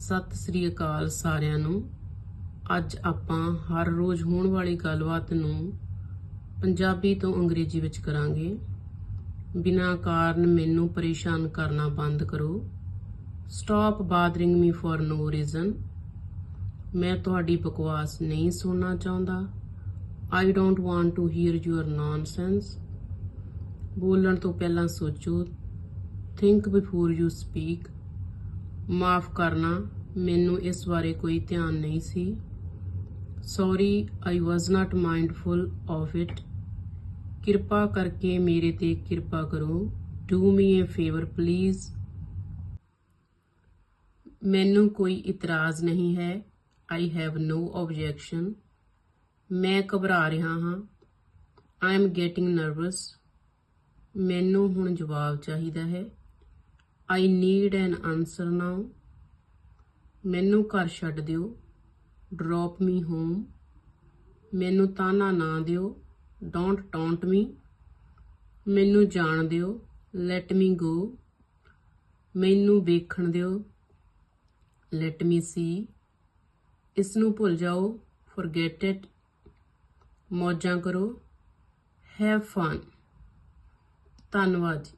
ਸਤਿ ਸ੍ਰੀ ਅਕਾਲ ਸਾਰਿਆਂ ਨੂੰ। ਅੱਜ ਆਪਾਂ ਹਰ ਰੋਜ਼ ਹੋਣ ਵਾਲੀ ਗੱਲਬਾਤ ਨੂੰ ਪੰਜਾਬੀ ਤੋਂ ਅੰਗਰੇਜ਼ੀ ਵਿੱਚ ਕਰਾਂਗੇ। ਬਿਨਾਂ ਕਾਰਨ ਮੈਨੂੰ ਪਰੇਸ਼ਾਨ ਕਰਨਾ ਬੰਦ ਕਰੋ। Stop bothering me for no reason ਮੈਂ ਤੁਹਾਡੀ ਬਕਵਾਸ ਨਹੀਂ ਸੁਣਨਾ ਚਾਹੁੰਦਾ। I don't want to hear your nonsense ਬੋਲਣ ਤੋਂ ਪਹਿਲਾਂ ਸੋਚੋ। ਥਿੰਕ ਬਿਫੋਰ ਯੂ ਸਪੀਕ ਮਾਫ ਕਰਨਾ ਮੈਨੂੰ ਇਸ ਬਾਰੇ ਕੋਈ ਧਿਆਨ ਨਹੀਂ ਸੀ। Sorry I was not mindful of it ਕਿਰਪਾ ਕਰਕੇ ਮੇਰੇ ਤੇ ਕਿਰਪਾ ਕਰੋ। Do me a favour please ਮੈਨੂੰ ਕੋਈ ਇਤਰਾਜ਼ ਨਹੀਂ ਹੈ। ਆਈ ਹੈਵ ਨੋ ਆਬਜੈਕਸ਼ਨ ਮੈਂ ਘਬਰਾ ਰਿਹਾ ਹਾਂ। ਆਈ ਐਮ ਗੈਟਿੰਗ ਨਰਵਸ ਮੈਨੂੰ ਹੁਣ ਜਵਾਬ ਚਾਹੀਦਾ ਹੈ। ਆਈ ਨੀਡ ਐਨ ਆਨਸਰ ਨਾਓ ਮੈਨੂੰ ਘਰ ਛੱਡ ਦਿਓ। ਡ੍ਰੌਪ ਮੀ ਹੋਮ ਮੈਨੂੰ ਤਾਨਾ ਨਾ ਦਿਓ। ਡੋਂਟ ਟੌਂਟ ਮੀ ਮੈਨੂੰ ਜਾਣ ਦਿਓ। ਲੈਟ ਮੀ ਗੋ ਮੈਨੂੰ ਵੇਖਣ ਦਿਓ। ਲੈਟ ਮੀ ਸੀ ਇਸ ਨੂੰ ਭੁੱਲ ਜਾਓ। ਫੋਰਗੇਟ ਇਟ ਮੌਜਾਂ ਕਰੋ। ਹੈਵ ਫਨ ਧੰਨਵਾਦ ਜੀ।